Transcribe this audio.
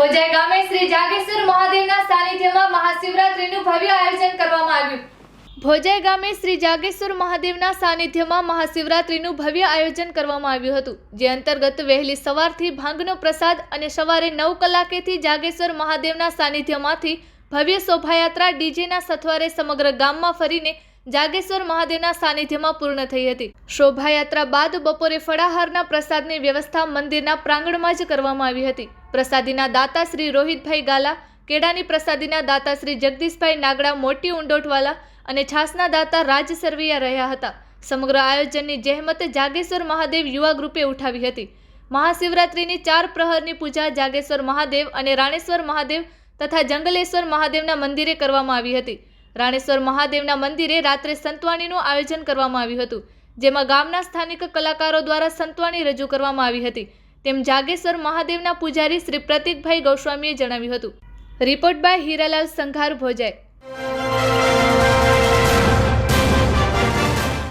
કોજા ગામે શ્રી જાગેશ્વર મહાદેવના સાનિધ્યમાં મહાશિવરાત્રીનું ભવ્ય આયોજન કરવામાં આવ્યું. ભોજય ગામે શ્રી જાગેશ્વર મહાદેવના સાનિધ્યમાં મહાશિવરાત્રીનું ભવ્ય આયોજન કરવામાં આવ્યું હતું, જે અંતર્ગત વહેલી સવારથી ભાંગનો પ્રસાદ અને સવારે નવ કલાકેથી જાગેશ્વર મહાદેવના સાનિધ્યમાંથી ભવ્ય શોભાયાત્રા ડીજેના સથવારે સમગ્ર ગામમાં ફરીને જાગેશ્વર મહાદેવના સાનિધ્યમાં પૂર્ણ થઈ હતી. શોભાયાત્રા બાદ બપોરે ફળાહારના પ્રસાદની વ્યવસ્થા મંદિરના પ્રાંગણમાં જ કરવામાં આવી હતી. પ્રસાદીના દાતા શ્રી રોહિતભાઈ ગાલા, કેળાની પ્રસાદીના દાતા શ્રી જગદીશભાઈ નાગડા, મોટી ઉંડોટવાલા અને છાસના દાતા રાજ સરવૈયા રહ્યા હતા. સમગ્ર આયોજનની જહેમત જાગેશ્વર મહાદેવ યુવા ગ્રુપે ઉઠાવી હતી. મહાશિવરાત્રિની ચાર પ્રહરની પૂજા જાગેશ્વર મહાદેવ અને રાણેશ્વર મહાદેવ તથા જંગલેશ્વર મહાદેવના મંદિરે કરવામાં આવી હતી. રાણેશ્વર મહાદેવના મંદિરે રાત્રે સંતવાણીનું આયોજન કરવામાં આવ્યું હતું, જેમાં ગામના સ્થાનિક કલાકારો દ્વારા સંતવાણી રજૂ કરવામાં આવી હતી. તેમ જાગેશ્વર મહાદેવના પૂજારી શ્રી પ્રતિકભાઈ ગોસ્વામીએ જણાવ્યું હતું. Report by Hiralal Sanghar Bhojai